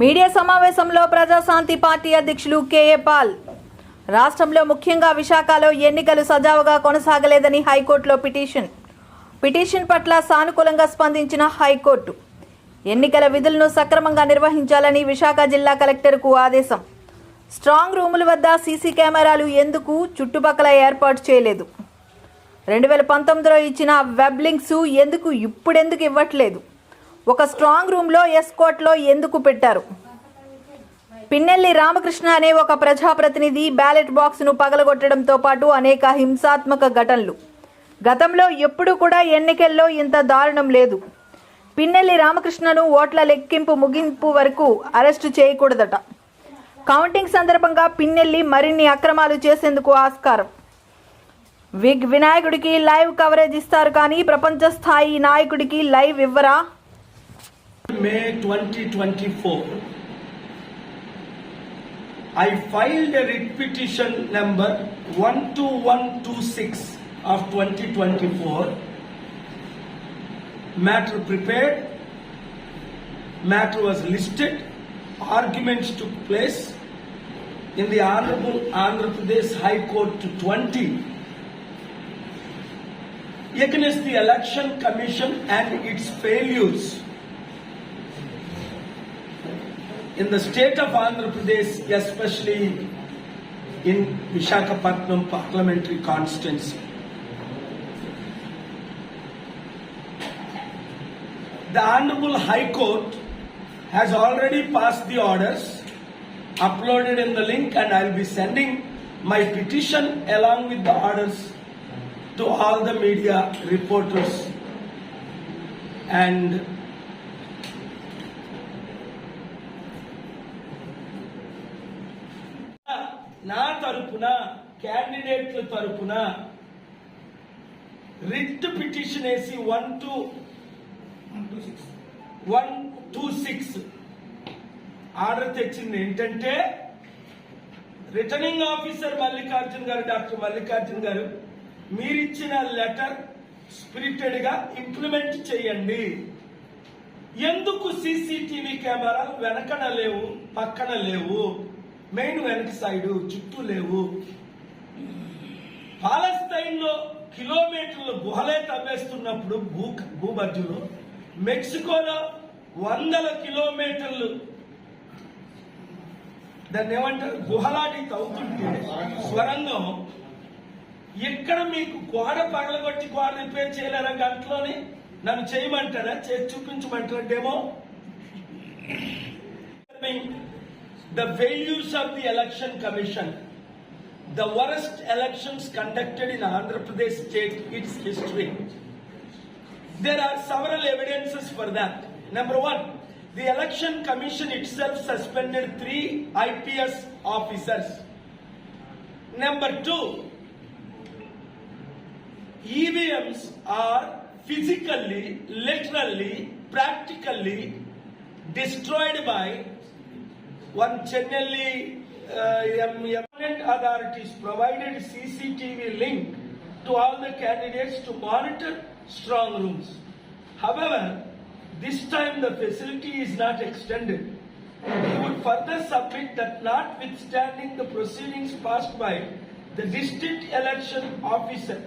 Media సమావేశంలో Praja Shanti party అధ్యక్షులు KA Paul. రాష్ట్రంలో ముఖ్యంగా విశాఖలో ఎన్నికలు సజావుగా కొనసాగలేదని హైకోర్టులో పిటిషన్. పిటిషన్ పట్ల సానుకూలంగా స్పందించిన హైకోర్టు. ఎన్నికల విధులను సక్రమంగా నిర్వహించాలని విశాఖ జిల్లా కలెక్టర్కు ఆదేశం. స్ట్రాంగ్ రూముల వద్ద సీసీ కెమెరాలు ఎందుకు? చుట్టుపక్కల ఏర్పాటు చేయలేదు. రెండు వేల పంతొమ్మిదిలో ఇచ్చిన వెబ్ లింక్స్ ఎందుకు? ఇప్పుడెందుకు ఇవ్వట్లేదు? ఒక స్ట్రాంగ్ రూమ్లో ఎస్కోట్లో ఎందుకు పెట్టారు? పిన్నెల్లి రామకృష్ణ అనే ఒక ప్రజాప్రతినిధి బ్యాలెట్ బాక్స్ను పగలగొట్టడంతో పాటు అనేక హింసాత్మక ఘటనలు. గతంలో ఎప్పుడు కూడా ఎన్నికల్లో ఇంత దారుణం లేదు. పిన్నెల్లి రామకృష్ణను ఓట్ల లెక్కింపు ముగింపు వరకు అరెస్టు చేయకూడదట. కౌంటింగ్ సందర్భంగా పిన్నెల్లి మరిన్ని అక్రమాలు చేసేందుకు ఆస్కారం. విగ్ వినాయకుడికి లైవ్ కవరేజ్ ఇస్తారు కానీ ప్రపంచ స్థాయి నాయకుడికి లైవ్ ఇవ్వరా? May 2024, I filed a writ petition number 12126 of 2024. Matter prepared, matter was listed, arguments took place in the Honorable Andhra Pradesh High Court to 20 against the Election Commission and its failures in the state of Andhra Pradesh, especially in Vishakhapatnam parliamentary constituency. The Honorable High Court has already passed the orders, uploaded in the link, and I'll be sending my petition along with the orders to all the media reporters and నా తరపున క్యాండిడేట్ల తరపున writ petition వేసి one two one two six order తెచ్చింది ఏంటంటే returning officer Mallikarjun గారు doctor Mallikarjun గారు మీరిచ్చిన లెటర్ స్పిరిటెడ్గా ఇంప్లిమెంట్ చేయండి. ఎందుకు సీసీటీవీ కెమెరాలు వెనకన లేవు పక్కన లేవు? మెయిన్ వెనక సైడు చుట్టూ లేవు. పాలస్తైన్లో కిలోమీటర్లు గుహలే తవ్వేస్తున్నప్పుడు భూ భూభర్జులు మెక్సికోలో వందల కిలోమీటర్లు దాన్ని ఏమంటారు? గుహలాడి తవ్వుతుంటే స్వరంగం ఇక్కడ మీకు గోడ పగలగొట్టి గోడ రిపేర్ చేయలేరా గంటలోని? నన్ను చేయమంటారా? చేసి చూపించమంటారా demo? The failures of the election commission. The worst elections conducted in andhra pradesh state its history. There are several evidences for that. Number 1 the election commission itself suspended 3 ips officers. Number 2 EVMs are physically, literally, practically destroyed by one Chennelly uh, eminent authorities provided CCTV link to all the candidates to monitor strong rooms. However, this time the facility is not extended. We would further submit that notwithstanding the proceedings passed by the district election officer